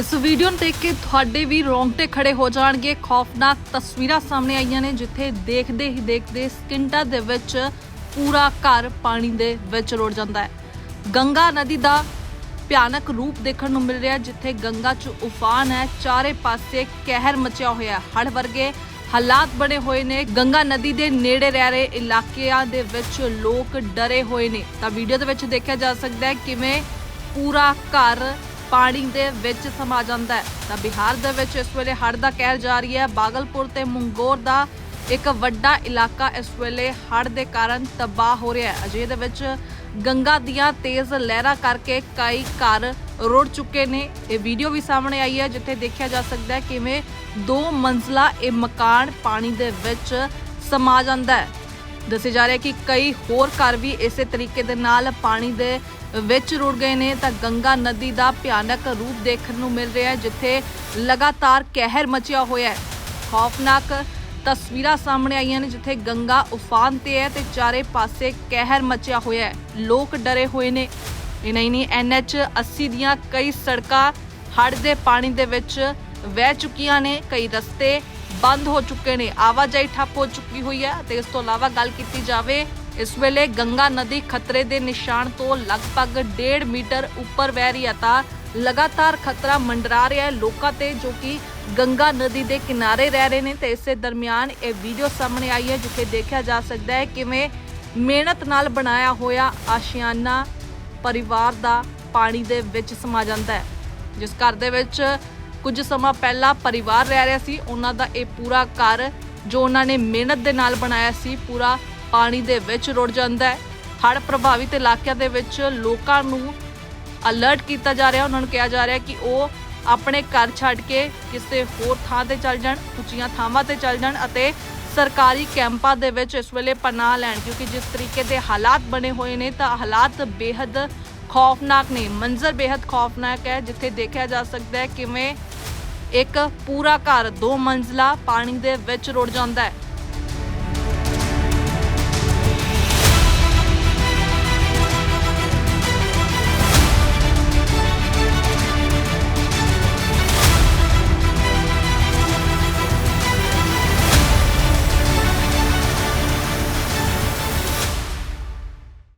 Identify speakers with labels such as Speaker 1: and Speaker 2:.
Speaker 1: ਇਸ ਵੀਡੀਓ ਨੂੰ ਦੇਖ ਕੇ ਤੁਹਾਡੇ ਵੀ ਰੋਂਗਟੇ ਖੜੇ ਹੋ ਜਾਣਗੇ। ਖੌਫਨਾਕ ਤਸਵੀਰਾਂ ਸਾਹਮਣੇ ਆਈਆਂ ਨੇ, ਜਿੱਥੇ ਦੇਖਦੇ ਹੀ ਦੇਖਦੇ ਸਕਿੰਟਾਂ ਦੇ ਵਿੱਚ ਪੂਰਾ ਘਰ ਪਾਣੀ ਦੇ ਵਿੱਚ ਰੁੜ ਜਾਂਦਾ ਹੈ। ਗੰਗਾ ਨਦੀ ਦਾ ਭਿਆਨਕ ਰੂਪ ਦੇਖਣ ਨੂੰ ਮਿਲ ਰਿਹਾ ਜਿੱਥੇ ਗੰਗਾ 'ਚ ਉਫਾਨ ਹੈ। ਚਾਰੇ ਪਾਸੇ ਕਹਿਰ ਮਚਿਆ ਹੋਇਆ ਹੈ। ਹੜ੍ਹ ਵਰਗੇ ਹਾਲਾਤ ਬਣੇ ਹੋਏ ਨੇ। ਗੰਗਾ ਨਦੀ ਦੇ ਨੇੜੇ ਰਹਿ ਰਹੇ ਇਲਾਕਿਆਂ ਦੇ ਵਿੱਚ ਲੋਕ ਡਰੇ ਹੋਏ ਨੇ। ਤਾਂ ਵੀਡੀਓ ਦੇ ਵਿੱਚ ਦੇਖਿਆ ਜਾ ਸਕਦਾ ਹੈ ਕਿਵੇਂ ਪੂਰਾ ਘਰ ਪਾਣੀ ਦੇ ਵਿੱਚ ਸਮਾ ਜਾਂਦਾ ਹੈ। ਤਾਂ ਬਿਹਾਰ ਦੇ ਵਿੱਚ ਇਸ ਵੇਲੇ ਹੜ੍ਹ ਦਾ ਕਹਿਰ ਜਾਰੀ ਹੈ। ਬਾਗਲਪੁਰ ਤੇ ਮੁੰਗੋਰ ਦਾ ਇੱਕ ਵੱਡਾ ਇਲਾਕਾ ਇਸ ਵੇਲੇ ਹੜ੍ਹ ਦੇ ਕਾਰਨ ਤਬਾਹ ਹੋ ਰਿਹਾ ਹੈ। ਅਜੇ ਦੇ ਵਿੱਚ ਗੰਗਾ ਦੀਆਂ ਤੇਜ਼ ਲਹਿਰਾਂ ਕਰਕੇ ਕਈ ਘਰ ਰੁੜ ਚੁੱਕੇ ਨੇ। ਇਹ ਵੀਡੀਓ ਵੀ ਸਾਹਮਣੇ ਆਈ ਹੈ, ਜਿੱਥੇ ਦੇਖਿਆ ਜਾ ਸਕਦਾ ਹੈ ਕਿਵੇਂ ਦੋ ਮੰਜ਼ਲਾ ਇਹ ਮਕਾਨ ਪਾਣੀ ਦੇ ਵਿੱਚ ਸਮਾ ਜਾਂਦਾ ਹੈ। ਦੱਸਿਆ ਜਾ ਰਿਹਾ ਕਿ ਕਈ ਹੋਰ ਘਰ ਵੀ ਇਸੇ ਤਰੀਕੇ ਦੇ ਨਾਲ ਪਾਣੀ ਦੇ ਵਿੱਚ ਰੁੜ ਗਏ ਨੇ। ਤਾਂ ਗੰਗਾ ਨਦੀ ਦਾ ਭਿਆਨਕ ਰੂਪ ਦੇਖਣ ਨੂੰ ਮਿਲ ਰਿਹਾ ਹੈ, ਜਿੱਥੇ ਲਗਾਤਾਰ ਕਹਿਰ ਮਚਿਆ ਹੋਇਆ ਹੈ। ਖੌਫਨਾਕ ਤਸਵੀਰਾਂ ਸਾਹਮਣੇ ਆਈਆਂ ਨੇ, ਜਿੱਥੇ ਗੰਗਾ ਉਫਾਨ ਤੇ ਹੈ ਤੇ ਚਾਰੇ ਪਾਸੇ ਕਹਿਰ ਮਚਿਆ ਹੋਇਆ ਹੈ। ਲੋਕ ਡਰੇ ਹੋਏ ਨੇ। ਇਹ ਨਹੀਂ ਨਹੀਂ, ਐਨਐਚ 80 ਦੀਆਂ ਕਈ ਸੜਕਾਂ ਹੜ੍ਹ ਦੇ ਪਾਣੀ ਦੇ ਵਿੱਚ ਵਹਿ ਚੁੱਕੀਆਂ ਨੇ। ਕਈ ਰਸਤੇ ਬੰਦ ਹੋ ਚੁੱਕੇ ਨੇ, ਆਵਾਜਾਈ ਠੱਪ ਹੋ ਚੁੱਕੀ ਹੋਈ ਹੈ ਤੇ ਇਸ ਤੋਂ ਇਲਾਵਾ ਗੱਲ ਕੀਤੀ ਜਾਵੇ, ਇਸ ਵੇਲੇ ਗੰਗਾ ਨਦੀ ਖਤਰੇ ਦੇ ਨਿਸ਼ਾਨ ਤੋਂ ਲਗਭਗ 1.5 ਮੀਟਰ ਉੱਪਰ ਵਹਿ ਰਹੀ ਹੈ ਤਾਂ ਲਗਾਤਾਰ ਖਤਰਾ ਮੰਡਰਾ ਰਿਹਾ ਹੈ ਲੋਕਾਂ ਤੇ ਜੋ ਕਿ ਗੰਗਾ ਨਦੀ ਦੇ ਕਿਨਾਰੇ ਰਹਿ ਰਹੇ ਨੇ ਤੇ ਇਸੇ ਦਰਮਿਆਨ ਇਹ ਵੀਡੀਓ ਸਾਹਮਣੇ ਆਈ ਹੈ ਜਿੱਥੇ ਦੇਖਿਆ ਜਾ ਸਕਦਾ ਹੈ ਕਿਵੇਂ ਮਿਹਨਤ ਨਾਲ ਬਣਾਇਆ ਹੋਇਆ ਆਸ਼ਿਆਨਾ ਪਰਿਵਾਰ ਦਾ ਪਾਣੀ ਦੇ ਵਿੱਚ ਸਮਾ ਜਾਂਦਾ ਹੈ, ਜਿਸ ਘਰ ਦੇ ਵਿੱਚ ਕੁਝ ਸਮਾਂ ਪਹਿਲਾਂ ਪਰਿਵਾਰ ਰਹਿ ਰਿਹਾ ਸੀ, ਉਹਨਾਂ ਦਾ ਇਹ ਪੂਰਾ ਘਰ ਜੋ ਉਹਨਾਂ ਨੇ ਮਿਹਨਤ ਦੇ ਨਾਲ ਬਣਾਇਆ ਸੀ, ਪੂਰਾ ਪਾਣੀ ਦੇ ਵਿੱਚ ਰੁੜ ਜਾਂਦਾ ਹੈ। ਹੜ੍ਹ ਪ੍ਰਭਾਵਿਤ ਇਲਾਕਿਆਂ ਦੇ ਵਿੱਚ ਲੋਕਾਂ ਨੂੰ ਅਲਰਟ ਕੀਤਾ ਜਾ ਰਿਹਾ, ਉਹਨਾਂ ਨੂੰ ਕਿਹਾ ਜਾ ਰਿਹਾ ਕਿ ਉਹ ਆਪਣੇ ਘਰ ਛੱਡ ਕੇ ਕਿਸੇ ਹੋਰ ਥਾਂ ਤੇ ਚੱਲ ਜਾਣ, ਉੱਚੀਆਂ ਥਾਵਾਂ ਤੇ ਚੱਲ ਜਾਣ ਅਤੇ ਸਰਕਾਰੀ ਕੈਂਪਾਂ ਦੇ ਵਿੱਚ ਇਸ ਵੇਲੇ ਪਨਾਹ ਲੈਣ, ਕਿਉਂਕਿ ਜਿਸ ਤਰੀਕੇ ਦੇ ਹਾਲਾਤ ਬਣੇ ਹੋਏ ਨੇ ਤਾਂ ਹਾਲਾਤ ਬੇहद ਖੌਫਨਾਕ ਨੇ ਮੰਜ਼ਰ ਬੇहद ਖੌਫਨਾਕ ਹੈ, ਜਿੱਥੇ ਦੇਖਿਆ ਜਾ ਸਕਦਾ ਹੈ ਕਿਵੇਂ ਇੱਕ ਪੂਰਾ ਘਰ, ਦੋ ਮੰਜ਼ਲਾ ਪਾਣੀ ਦੇ ਵਿੱਚ ਰੁੜ ਜਾਂਦਾ ਹੈ।